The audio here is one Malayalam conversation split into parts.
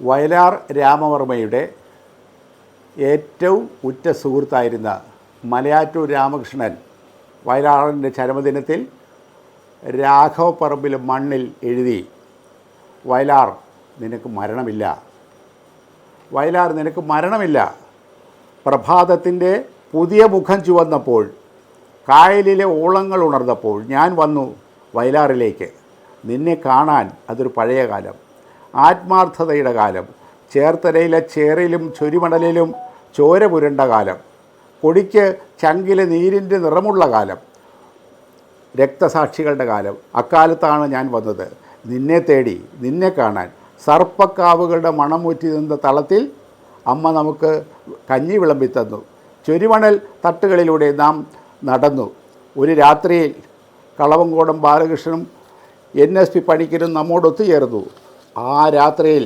വയലാർ രാമവർമ്മയുടെ ഏറ്റവും ഉറ്റ സുഹൃത്തായിരുന്ന മലയാറ്റൂർ രാമകൃഷ്ണൻ വയലാറിന്റെ ചരമദിനത്തിൽ രാഘവപ്പറമ്പിൽ മണ്ണിൽ എഴുതി വയലാർ നിനക്ക് മരണമില്ല. വയലാർ നിനക്ക് മരണമില്ല. പ്രഭാതത്തിന്റെ പുതിയ മുഖം ചുവന്നപ്പോൾ കായലിലെ ഓളങ്ങൾ ഉണർന്നപ്പോൾ ഞാൻ വന്നു വയലാറിലേക്ക്. നിന്നെ കാണാൻ അതൊരു പഴയ കാലം ആത്മാർത്ഥതയുടെ കാലം ചേർത്തലയിലെ ചേറിലും ചൊരിമണലിലും ചോര പുരണ്ട കാലം കൊടിക്ക് ചങ്കിലെ നീരിന്റെ നിറമുള്ള കാലം രക്തസാക്ഷികളുടെ കാലം. അക്കാലത്താണ് ഞാൻ വന്നത്. നിന്നെ തേടി നിന്നെ കാണാൻ. സർപ്പക്കാവുകളുടെ മണം ഊറ്റി നിന്ന തളത്തിൽ അമ്മ നമുക്ക് കഞ്ഞി വിളമ്പി തന്നു. ചുരിമണൽ തട്ടുകളിലൂടെ നാം നടന്നു. ഒരു രാത്രിയിൽ കളവങ്കോടം ബാലകൃഷ്ണനും എൻ എസ് പി പണിക്കരും നമ്മോട് ഒത്തുചേർന്നു. ആ രാത്രിയിൽ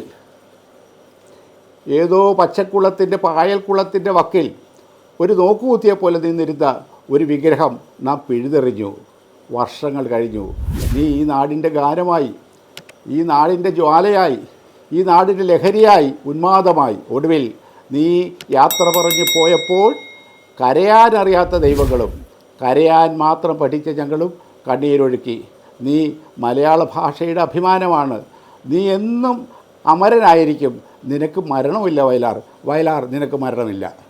ഏതോ പച്ചക്കുളത്തിന്റെ പായൽക്കുളത്തിന്റെ വക്കിൽ ഒരു നോക്കുകുത്തിയെ പോലെ നിന്നിരുന്ന ഒരു വിഗ്രഹം നാം പിഴുതെറിഞ്ഞു. വർഷങ്ങൾ കഴിഞ്ഞു. നീ ഈ നാടിന്റെ ഗാനമായി ഈ നാടിന്റെ ജ്വാലയായി ഈ നാടിന്റെ ലഹരിയായി ഉന്മാദമായി ഒടുവിൽ നീ യാത്ര പറഞ്ഞു പോയപ്പോൾ കരയാനറിയാത്ത ദൈവങ്ങളും കരയാൻ മാത്രം പഠിച്ച ഞങ്ങളും കണ്ണീരൊഴുക്കി. നീ മലയാള ഭാഷയുടെ അഭിമാനമാണ്. നീ എന്നും അമരനായിരിക്കും. നിനക്ക് മരണമില്ല വയലാർ. വയലാർ നിനക്ക് മരണമില്ല.